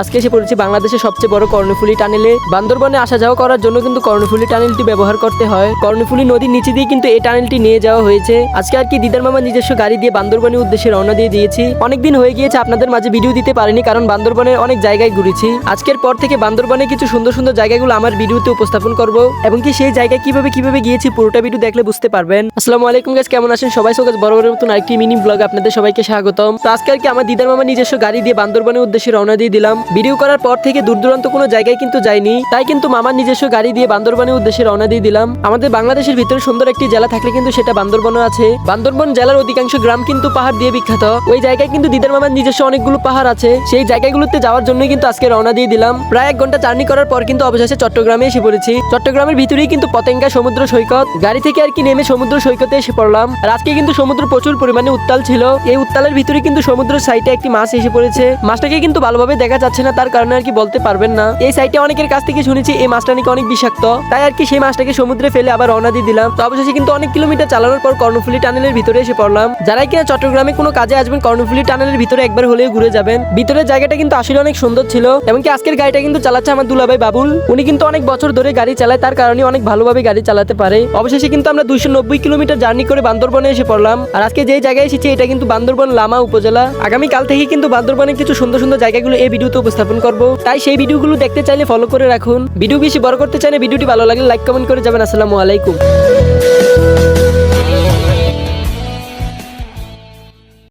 আজকে এসে পড়েছি বাংলাদেশের সবচেয়ে বড় কর্ণফুলী টানেলে। বান্দরবনে আসা যাওয়া করার জন্য কিন্তু কর্ণফুলী টানেলটি ব্যবহার করতে হয়। কর্ণফুলী নদীর নিচে দিয়ে কিন্তু এই টানেলটি নিয়ে যাওয়া হয়েছে। আজকে আর কি দিদার মামা নিজস্ব গাড়ি দিয়ে বান্দরবনের উদ্দেশ্যে রওনা দিয়ে দিয়েছি। অনেকদিন হয়ে গিয়েছে, আপনাদের মাঝে ভিডিও দিতে পারিনি কারণ বান্দরবনের অনেক জায়গায় ঘুরেছি। আজকের পর থেকে বান্দরবনে কিছু সুন্দর সুন্দর জায়গাগুলো আমার ভিডিওতে উপস্থাপন করব এবং কি সেই জায়গায় কীভাবে কীভাবে গিয়েছি পুরোটা ভিডিও দেখলে বুঝতে পারবেন। আসসালামু আলাইকুম গাছ কেমন আছেন? সবাই সকাল বড় বড় মতন আরেকটি মিনি ব্লগ আপনাদের সবাইকে স্বাগতম। তো আজকে আর কি আমার দিদার মামা নিজস্ব গাড়ি দিয়ে বান্দরবনের উদ্দেশ্যে রওনা দিয়ে দিলাম। ভিডিও করার পর থেকে দূর দূরান্ত কোনো জায়গায় কিন্তু যাইনি। তাই কিন্তু মামার নিজস্ব গাড়ি দিয়ে বান্দরবনের উদ্দেশ্যে রওনা দিয়ে দিলাম। আমাদের বাংলাদেশের ভিতরে সুন্দর একটি জেলা থাকলে কিন্তু সেটা বান্দরবনও আছে। বান্দরবন জেলার অধিকাংশ গ্রাম কিন্তু পাহাড় দিয়ে বিখ্যাত। ওই জায়গায় কিন্তু দিদার মামার নিজস্ব অনেকগুলো পাহাড় আছে। সেই জায়গাগুলোতে যাওয়ার জন্য কিন্তু আজকে রওনা দিয়ে দিলাম। প্রায় এক ঘণ্টা জার্নি করার পর কিন্তু অবশেষে চট্টগ্রামে এসে পড়েছি। চট্টগ্রামের ভিতরেই কিন্তু পতেঙ্গা সমুদ্র সৈকত। গাড়ি থেকে আর কি নেমে সমুদ্র সৈকতে এসে পড়লাম। আর আজকে কিন্তু সমুদ্র প্রচুর পরিমাণে উত্তাল ছিল। এই উত্তালের ভিতরে কিন্তু সমুদ্রের সাইডে একটি মাছ এসে পড়েছে। মাছটাকে কিন্তু ভালোভাবে দেখা যাচ্ছে না, তার কারণে আর কি বলতে পারবেন না। এই সাইডে অনেকের কাছ থেকে শুনেছি এই মাছটা নাকি অনেক বিষাক্ত। তাই আর কি সেই মাছটাকে সমুদ্রে ফেলে আবার রওনা দিয়ে দিলাম। তো অবশেষে কিন্তু অনেক কিলোমিটার চালানোর পর কর্ণফুলী টানেলের ভিতরে এসে পড়লাম। যারাই কিনা চট্টগ্রামে কোনো কাজে আসবেন, কর্ণফুলী টানেলের ভিতরে একবার হলেও ঘুরে যাবেন। ভিতরের জায়গাটা কিন্তু আসলে অনেক সুন্দর ছিল। এমনকি আজকের গাড়িটা কিন্তু চালাচ্ছে আমার দুলাভাই বাবুল। উনি কিন্তু অনেক বছর ধরে গাড়ি চালায়, তার কারণে অনেক ভালোভাবে গাড়ি চালাতে পারে। অবশেষে কিন্তু আমরা দুইশো নব্বই কিলোমিটার জার্নি করে বান্দরবনে এসে পড়লাম। আর আজকে যে জায়গায় এসেছি, এটা কিন্তু বান্দরবন লামা উপজেলা। আগামী কাল থেকে কিন্তু বান্দরবনের কিছু সুন্দর সুন্দর জায়গাগুলো এই ভিডিওতে উপস্থাপন করব। তাই সেই ভিডিওগুলো দেখতে চাইলে ফলো করে রাখুন। ভিডিও বেশি বড় করতে চাইলে ভিডিওটি ভালো লাগলে লাইক কমেন্ট করে যাবেন। আসসালামু আলাইকুম।